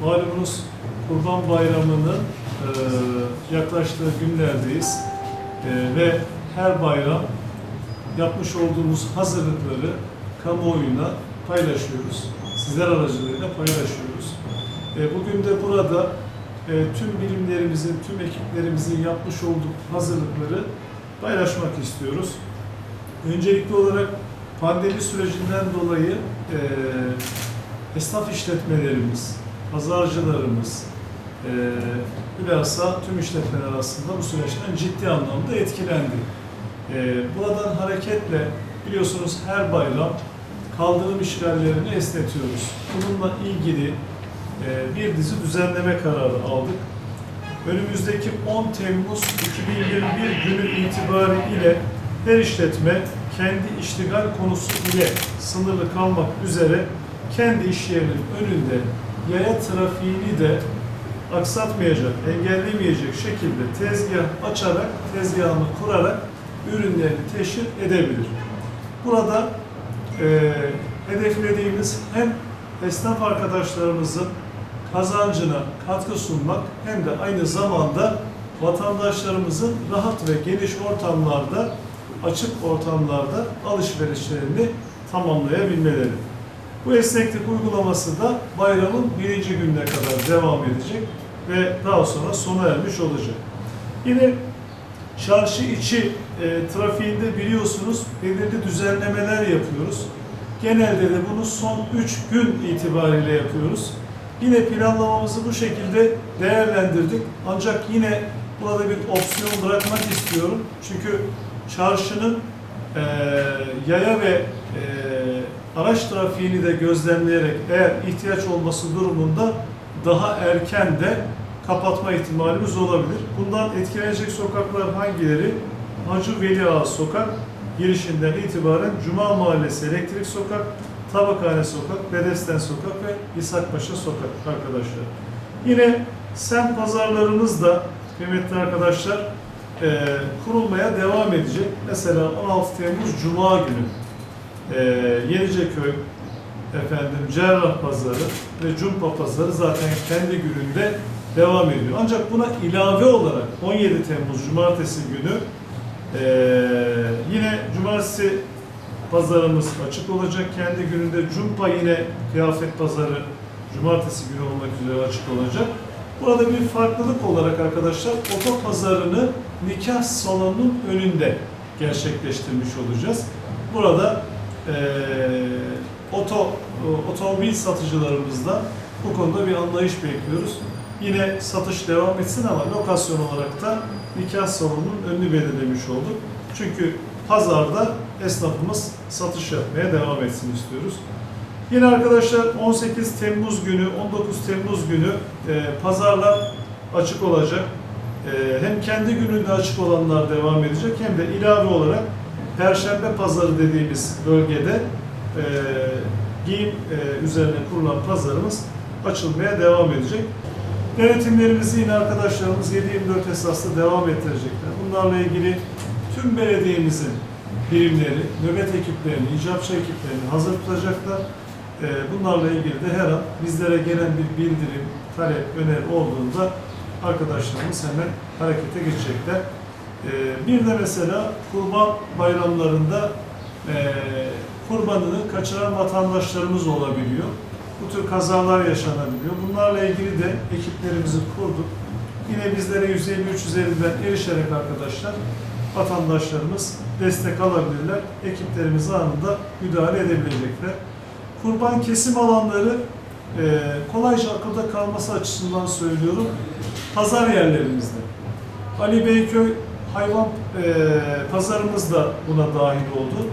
Malumunuz Kurban Bayramı'nın e, yaklaştığı günlerdeyiz E, ve her bayram yapmış olduğumuz hazırlıkları kamuoyuna paylaşıyoruz. Sizler aracılığıyla paylaşıyoruz. E, bugün de burada e, tüm birimlerimizin, tüm ekiplerimizin yapmış olduğu hazırlıkları paylaşmak istiyoruz. Öncelikli olarak pandemi sürecinden dolayı e, esnaf işletmelerimiz, pazarcılarımız, e, bilhassa tüm işletmeler aslında bu süreçten ciddi anlamda etkilendi. E, buradan hareketle biliyorsunuz her bayram kaldırım işgallerini esnetiyoruz. Bununla ilgili e, bir dizi düzenleme kararı aldık. Önümüzdeki 10 Temmuz 2021 günü itibariyle her işletme kendi iştigal konusu ile sınırlı kalmak üzere kendi iş yerinin önünde yaya trafiğini de aksatmayacak, engellemeyecek şekilde tezgah açarak, tezgahını kurarak ürünlerini teşhir edebilir. Burada e, hedeflediğimiz hem esnaf arkadaşlarımızın kazancına katkı sunmak hem de aynı zamanda vatandaşlarımızın rahat ve geniş ortamlarda, açık ortamlarda alışverişlerini tamamlayabilmeleri. Bu esneklik uygulaması da bayramın birinci gününe kadar devam edecek ve daha sonra sona ermiş olacak. Yine çarşı içi e, trafiğinde biliyorsunuz belirli düzenlemeler yapıyoruz. Genelde de bunu son 3 gün itibariyle yapıyoruz. Yine planlamamızı bu şekilde değerlendirdik. Ancak yine burada bir opsiyon bırakmak istiyorum. Çünkü çarşının e, yaya ve e, araç trafiğini de gözlemleyerek eğer ihtiyaç olması durumunda daha erken de kapatma ihtimalimiz olabilir. Bundan etkilenecek sokaklar hangileri? Hacı Veli Ağa Sokak girişinden itibaren Cuma Mahallesi Elektrik Sokak, Tabakhane Sokak, Bedesten Sokak ve İshak Paşa Sokak arkadaşlar. Yine semt pazarlarımız da kıymetli arkadaşlar e, kurulmaya devam edecek. Mesela 16 Temmuz Cuma günü e, Yeniceköy, efendim Cerrah Pazarı ve Cumpa Pazarı zaten kendi gününde devam ediyor. Ancak buna ilave olarak 17 Temmuz Cumartesi günü e, yine Cumartesi pazarımız açık olacak. Kendi gününde Cumpa yine kıyafet pazarı Cumartesi günü olmak üzere açık olacak. Burada bir farklılık olarak arkadaşlar otopazarını nikah salonunun önünde gerçekleştirmiş olacağız. Burada oto otomobil satıcılarımızda bu konuda bir anlayış bekliyoruz. Yine satış devam etsin ama lokasyon olarak da nikah salonunun önünü belirlemiş olduk. Çünkü pazarda esnafımız satış yapmaya devam etsin istiyoruz. Yine arkadaşlar 18 Temmuz günü, 19 Temmuz günü e, pazarlar açık olacak. E, hem kendi gününde açık olanlar devam edecek hem de ilave olarak Perşembe pazarı dediğimiz bölgede e, giyim e, üzerine kurulan pazarımız açılmaya devam edecek. Denetimlerimizi yine arkadaşlarımız 7-24 esaslı devam ettirecekler. Bunlarla ilgili tüm belediyemizin birimleri, nöbet ekiplerini, icapçı ekiplerini hazır tutacaklar. Ee, Bunlarla ilgili de her an bizlere gelen bir bildirim, talep, öneri olduğunda arkadaşlarımız hemen harekete geçecekler. Ee, Bir de mesela kurban bayramlarında e, kurbanını kaçıran vatandaşlarımız olabiliyor. Bu tür kazalar yaşanabiliyor. Bunlarla ilgili de ekiplerimizi kurduk. Yine bizlere 153 üzerinden erişerek arkadaşlar vatandaşlarımız destek alabilirler. Ekiplerimiz anında müdahale edebilecekler. Kurban kesim alanları e, kolayca akılda kalması açısından söylüyorum. Pazar yerlerimizde. Ali Beyköy hayvan e, pazarımız da buna dahil oldu.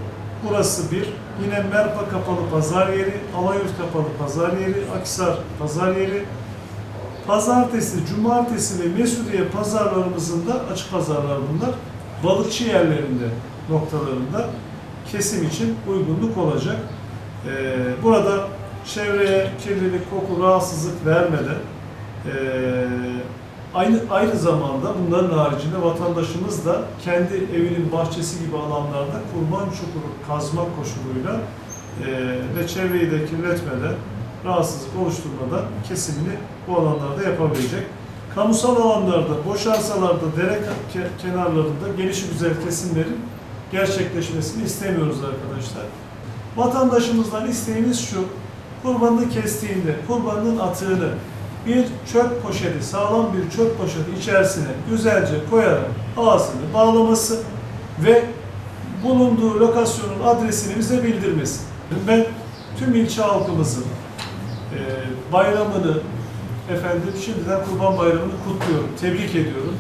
Burası bir. Yine Merpa kapalı pazar yeri, Alayurt kapalı pazar yeri, Aksar pazar yeri. Pazartesi, cumartesi ve Mesudiye pazarlarımızın da açık pazarlar bunlar. Balıkçı yerlerinde noktalarında kesim için uygunluk olacak. Ee, burada çevreye kirlilik, koku, rahatsızlık vermeden ee, aynı aynı zamanda bunların haricinde vatandaşımız da kendi evinin bahçesi gibi alanlarda kurban çukuru kazmak koşuluyla ee, ve çevreyi de kirletmeden rahatsızlık oluşturmadan kesimini bu alanlarda yapabilecek. Kamusal alanlarda, boş arsalarda, dere ke- kenarlarında gelişi güzel kesimlerin gerçekleşmesini istemiyoruz arkadaşlar. Vatandaşımızdan isteğimiz şu, kurbanını kestiğinde kurbanın atığını bir çöp poşeti, sağlam bir çöp poşeti içerisine güzelce koyarak ağzını bağlaması ve bulunduğu lokasyonun adresini bize bildirmesi. Ben tüm ilçe halkımızın e, bayramını efendim şimdiden Kurban Bayramı'nı kutluyorum, tebrik ediyorum.